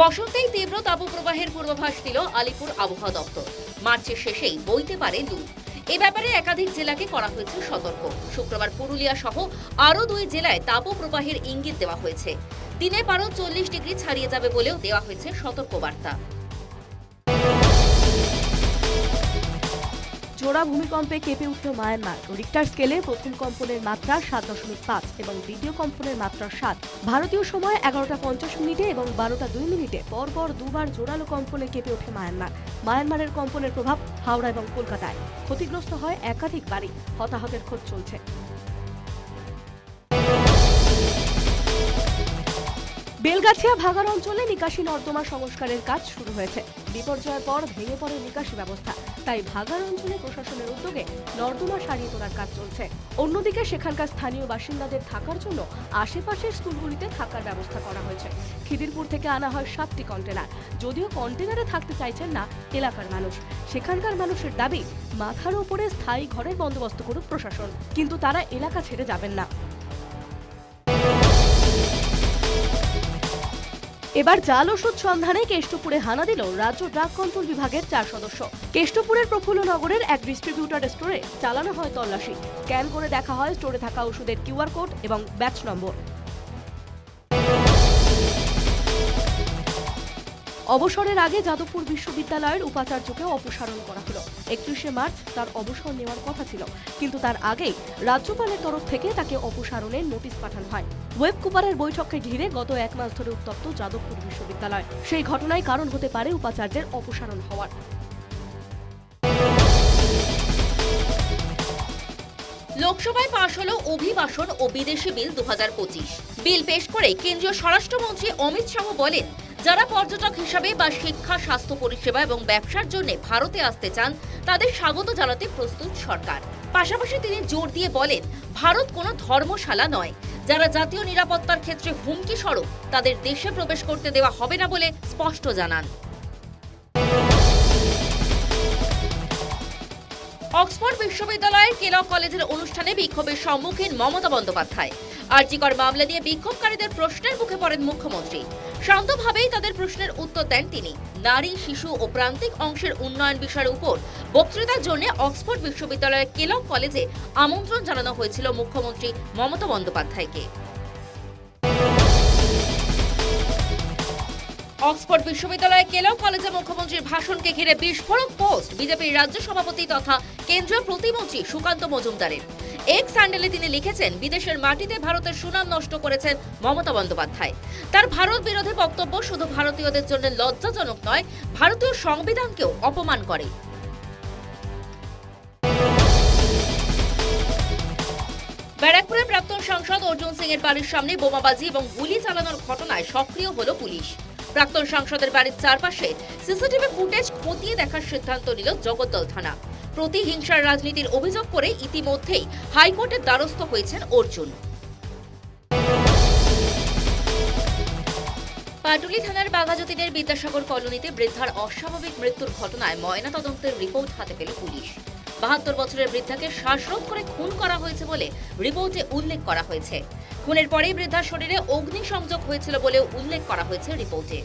বসন্তেই তীব্র তাপপ্রবাহের পূর্বাভাস দিল আলিপুর আবহাওয়া দপ্তর। মার্চের শেষেই বইতে পারে লু এ ব্যাপারে একাধিক জেলাকে করা হয়েছে সতর্ক। শুক্রবার পুরুলিয়া সহ আরও দুই জেলায় তাপপ্রবাহের ইঙ্গিত দেওয়া হয়েছে। দিনে পারো চল্লিশ ডিগ্রি ছাড়িয়ে যাবে বলেও দেওয়া হয়েছে সতর্কবার্তা। জোড়া ভূমিকম্পে কেঁপে উঠল মায়ানমার। রিক্টার স্কেলে প্রথম কম্পনের মাত্রা সাত দশমিক পাঁচ এবং দ্বিতীয় কম্পনের মাত্রা সাত। ভারতীয় সময় এগারোটা পঞ্চাশ মিনিটে এবং বারোটা দুই মিনিটে। পরপর দুবার জোরালো কম্পনে কেঁপে ওঠে মায়ানমার। মায়ানমারের কম্পনের প্রভাব হাওড়া এবং কলকাতায়। ক্ষতিগ্রস্ত হয় একাধিক বাড়ি হতাহতের খোঁজ চলছে। বেলগাছিয়া ভাগার অঞ্চলে নিকাশি নর্দমা সংস্কারের কাজ শুরু হয়েছে। বিপর্যয়ের পর ভেঙে পড়ে নিকাশি ব্যবস্থা। তাই ভাগার অঞ্চলে প্রশাসনের উদ্যোগে নর্দমা সারিয়ে তোলার কাজ চলছে। অন্যদিকে সেখানকার স্থানীয় বাসিন্দাদের থাকার জন্য আশেপাশের স্কুলগুলিতে থাকার ব্যবস্থা করা হয়েছে। খিদিরপুর থেকে আনা হয় সাতটি কন্টেনার। যদিও কন্টেনারে থাকতে চাইছেন না এলাকার মানুষ। সেখানকার মানুষের দাবি, মাথার উপরে স্থায়ী ঘরের বন্দোবস্ত করুক প্রশাসন। কিন্তু তারা এলাকা ছেড়ে যাবেন না। এবার জাল ওষুধ সন্ধানে কেষ্টপুরে হানা দিল রাজ্য ড্রাগ কন্ট্রোল বিভাগের চার সদস্য। কেষ্টপুরের প্রফুল্ল নগরের এক ডিস্ট্রিবিউটার স্টোরে চালানো হয় তল্লাশি। স্ক্যান করে দেখা হয় স্টোরে থাকা ওষুধের কিউআর কোড এবং ব্যাচ নম্বর অবসরের আগে যাদবপুর বিশ্ববিদ্যালয়ের উপাচার্যকে অপসারণ করা হলো। একত্রিশে মার্চ তার অবসর নেওয়ার কথা ছিল। কিন্তু তার আগেই রাজ্যপালের তরফ থেকে তাকে অপসারণের নোটিশ পাঠানো হয়। ওয়েব কুপারের বৈঠককে ঘিরে গত এক মাস ধরে উত্তপ্ত যাদবপুর বিশ্ববিদ্যালয়। সেই ঘটনায় কারণ হতে পারে উপাচার্যের অপসারণ হওয়ার। লোকসভায় পাশ হলো অভিবাসন ও বিদেশি বিল দু হাজার পঁচিশ। বিল পেশ করে কেন্দ্রীয় স্বরাষ্ট্রমন্ত্রী অমিত শাহ বলেন যারা পর্যটক হিসাবে বা শিক্ষা, স্বাস্থ্য পরিষেবা এবং ব্যবসার জন্য ভারতে আসতে চান, তাদের স্বাগত জানাতে প্রস্তুত সরকার। পাশাপাশি তিনি জোর দিয়ে বলেন, ভারত কোনো ধর্মশালা নয়। যারা জাতীয় নিরাপত্তার ক্ষেত্রে হুমকি স্বরূপ, তাদের দেশে প্রবেশ করতে দেওয়া হবে না বলে স্পষ্ট জানান। অক্সফোর্ড বিশ্ববিদ্যালয়ের কেলক কলেজের অনুষ্ঠানে বিক্ষোভের সম্মুখীন মমতা বন্দ্যোপাধ্যায়। আর্জিকর মামলা নিয়ে বিক্ষোভকারীদের প্রশ্নের মুখে পড়েন মুখ্যমন্ত্রী। শান্তভাবেই তাদের প্রশ্নের উত্তর দেন তিনি। নারী, শিশু ও প্রান্তিক অংশের উন্নয়ন বিষয়ের উপর বক্তৃতার জন্য অক্সফোর্ড বিশ্ববিদ্যালয়ের কেলক কলেজে আমন্ত্রণ জানানো হয়েছিল মুখ্যমন্ত্রী মমতা বন্দ্যোপাধ্যায়কে। অক্সফোর্ড বিশ্ববিদ্যালয়ে কেলক কলেজে মুখ্যমন্ত্রীর ভাষণকে ঘিরে বিস্ফোরক পোস্ট বিজেপির রাজ্য সভাপতি তথা কেন্দ্রীয় প্রতিমন্ত্রী সুকান্ত মজুমদারের। এক স্যান্ডেলে তিনি লিখেছেন, বিদেশের মাটিতে ভারতের সুনাম নষ্ট করেছেন মমতা বন্দ্যোপাধ্যায়। তার ভারত বিরোধী বক্তব্য শুধু ভারতীয়দের জন্য লজ্জাজনক নয়, ভারতীয় সংবিধানকেও অপমান করে। ব্যারাকপুরে প্রাক্তন সাংসদ অর্জুন সিং এর বাড়ির সামনে বোমাবাজি এবং গুলি চালানোর ঘটনায় সক্রিয় হল পুলিশ। প্রাক্তন সাংসদের বাড়ির চারপাশে সিসিটিভি ফুটেজ খতিয়ে দেখার সিদ্ধান্ত নিল জগদ্দল থানা। প্রতিহিংসার রাজনীতির অভিযোগ করে ইতিমধ্যেই হাইকোর্টের দ্বারস্থ হয়েছেন অর্জুন। পাটুলি থানার বাঘাযতীনের বিদ্যাসাগর কলোনিতে বৃদ্ধার অস্বাভাবিক মৃত্যুর ঘটনায় ময়নাতদন্তের রিপোর্ট হাতে পেল পুলিশ। বাহাত্তর বছরের বৃদ্ধাকে শ্বাসরোধ করে খুন করা হয়েছে বলে রিপোর্টে উল্লেখ করা হয়েছে। খুনের পরেই বৃদ্ধার শরীরে অগ্নিসংযোগ হয়েছিল বলেও উল্লেখ করা হয়েছে রিপোর্টে।